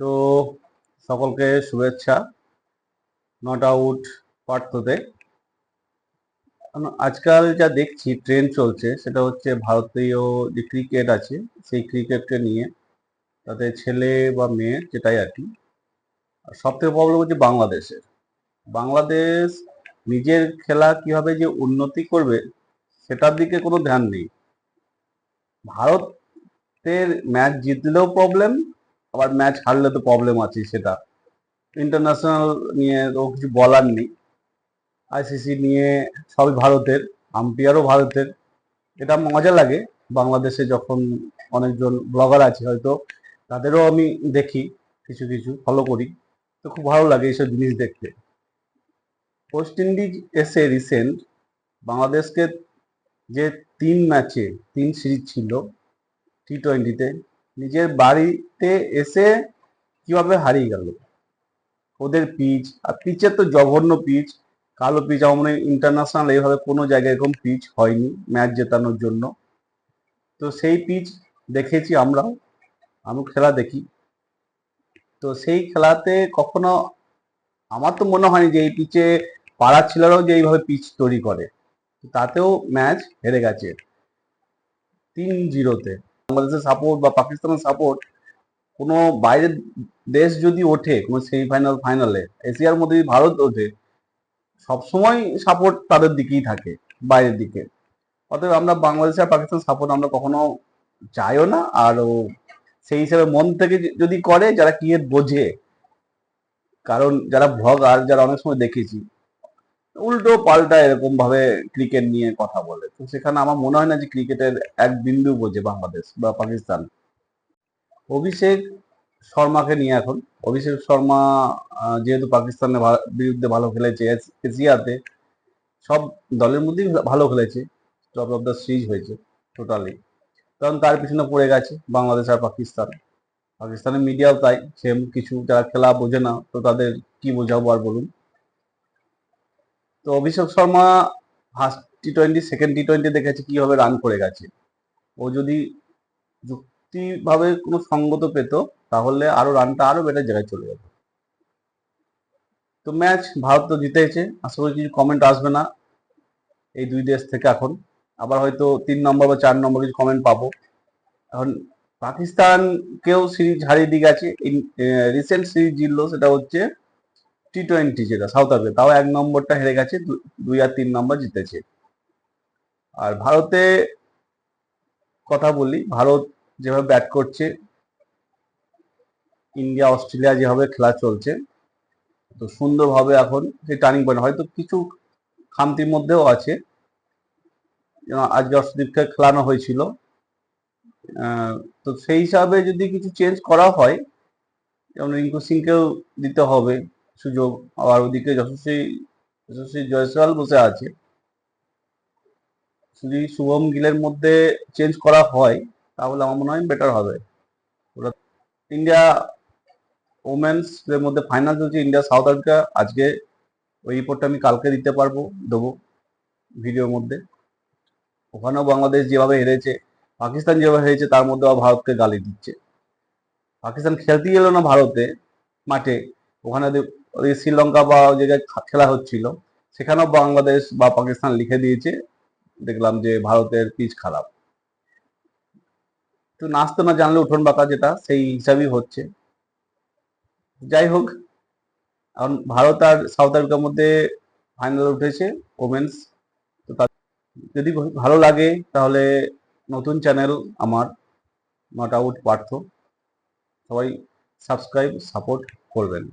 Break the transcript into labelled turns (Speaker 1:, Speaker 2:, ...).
Speaker 1: তো সকলকে শুভেচ্ছা। নট আউট পার্থতে। আজকাল যা দেখছি ট্রেন্ড চলছে, সেটা হচ্ছে ভারতীয় যে ক্রিকেট আছে, সেই ক্রিকেটকে নিয়ে তাতে ছেলে বা মেয়ে যেটাই আর কি সব থেকে প্রবলেম হচ্ছে বাংলাদেশের। বাংলাদেশ নিজের খেলা কীভাবে যে উন্নতি করবে, সেটার দিকে কোনো ধ্যান নেই। ভারতের ম্যাচ জিতলেও প্রবলেম আবার ম্যাচ হারলে তো প্রবলেম আছে সেটা। ইন্টারন্যাশনাল নিয়ে তো কিছু বলার নেই। আইসিসি নিয়ে সবই ভারতের আম্পিয়ারও ভারতের। এটা মজা লাগে বাংলাদেশে যখন অনেকজন ব্লগার আছে হয়তো, তাদেরও আমি দেখি কিছু কিছু ফলো করি। তো খুব ভালো লাগে এইসব জিনিস দেখতে। ওয়েস্ট ইন্ডিজ এসে রিসেন্ট বাংলাদেশকে যে তিন ম্যাচে তিন সিরিজ ছিল টি টোয়েন্টিতে নিজের বাড়িতে এসে কীভাবে হারিয়ে গেল? ওদের পিচ, আর পিচের তো জঘন্য পিচ, কালো পিচ, আমার মনে ইন্টারন্যাশনাল এইভাবে কোনো জায়গায় এরকম পিচ হয়নি ম্যাচ জেতানোর জন্য। তো সেই পিচ দেখেছি আমরাও আমি খেলা দেখি। তো সেই খেলাতে কখনো আমার তো মনে হয়নি যে এই পিচে পাড়ার ছেলেরাও যে এইভাবে পিচ তৈরি করে। তাতেও ম্যাচ হেরে গেছে। তিন জিরোতে। বাংলাদেশের সাপোর্ট বা পাকিস্তানের সাপোর্ট কোনো বাইরের দেশ যদি ওঠে, কোনো সেমিফাইনাল ফাইনালে এশিয়ার মধ্যে যদি ভারত ওঠে, সবসময় সাপোর্ট তাদের দিকেই থাকে, বাইরের দিকে। অতএব আমরা বাংলাদেশ আর পাকিস্তান সাপোর্ট আমরা কখনো চাইও না আর সেই হিসাবে মন থেকে যদি করে যারা ক্রিকেট বোঝে, কারণ যারা ভ্লগার যারা অনেক সময় দেখেছি উল্টো পাল্টা এরকম ভাবে ক্রিকেট নিয়ে কথা বলে। তো সেখানে আমার মনে হয় না যে ক্রিকেটের এক বিন্দু বোঝে বাংলাদেশ বা পাকিস্তান। অভিষেক শর্মাকে নিয়ে এখন। অভিষেক শর্মা যেহেতু পাকিস্তানের বিরুদ্ধে ভালো খেলেছে এশিয়াতে সব দলের মধ্যেই ভালো খেলেছে। টপ অফ দ্য সিরিজ হয়েছে টোটালি কারণ তার পিছনে পড়ে গেছে বাংলাদেশ আর পাকিস্তান। পাকিস্তানের মিডিয়াও তাই। সেম কিছু যারা খেলা বোঝে না, তো তাদের কি বোঝাবো আর বলুন। তো Abhishek Sharma first T twenty second T twenty দেখেছে কীভাবে রান করে গেছে। ও যদি যুক্তিভাবে কোনো সঙ্গত পেত, তাহলে আরও রানটা আরও বেটার জায়গায় চলে যেত। তো ম্যাচ ভারত তো জিতেছে, আশা করি কিছু কমেন্ট আসবে না এই দুই দেশ থেকে এখন। আবার হয়তো তিন নম্বর বা চার নম্বর কিছু কমেন্ট পাবো। এখন পাকিস্তানকেও সিরিজ হারিয়ে দিয়ে গেছে। রিসেন্ট সিরিজ জিতলো সেটা হচ্ছে টি টোয়েন্টি যেটা সাউথ আফ্রিকা তাও এক নম্বরটা হেরে গেছে দুই আর তিন নম্বর জিতেছে। আর ভারতে কথা বলি, ভারত যেভাবে ব্যাট করছে, ইন্ডিয়া, অস্ট্রেলিয়া যেভাবে খেলা চলছে, তো সুন্দরভাবে এখন সেই টার্নিং পয়েন্ট হয়তো কিছু খামতির মধ্যেও আছে। আজকে অর্শদীপকে খেলানো হয়েছিল। তো সেই হিসাবে যদি কিছু চেঞ্জ করা হয়, যেমন রিঙ্কু সিংকেও দিতে হবে। সুযোগ আবার ওদিকে যশস্বী যশস্বী জয়সওয়াল বসে আছে। যদি শুভম গিলের মধ্যে চেঞ্জ করা হয়, তাহলে আমার মনে হয় বেটার হবে। ওরা ইন্ডিয়া ওমেন্স এর মধ্যে ফাইনাল চলছে ইন্ডিয়া সাউথ আফ্রিকা, আজকে ওই রিপোর্টটা আমি কালকে দিতে পারব, দেবো ভিডিওর মধ্যে। ওখানেও বাংলাদেশ যেভাবে হেরেছে, পাকিস্তান যেভাবে হেরেছে, তার মধ্যে ভারতকে গালি দিচ্ছে। পাকিস্তান খেলতেই এলো না ভারতে, মাঠে। ওখানে শ্রীলঙ্কা বা জায়গায় খেলা হচ্ছিল। সেখানেও বাংলাদেশ বা পাকিস্তান লিখে দিয়েছে, দেখলাম যে ভারতের পিচ খারাপ। তো নাচতে না জানলে উঠোন বাঁকা যেটা, সেই হিসাবেই হচ্ছে। যাই হোক, এখন ভারত আর সাউথ আফ্রিকার মধ্যে ফাইনাল উঠেছে ওমেন্স তো যদি ভালো লাগে, তাহলে নতুন চ্যানেল আমার নট আউট পার্থ। সবাই সাবস্ক্রাইব সাপোর্ট করবেন।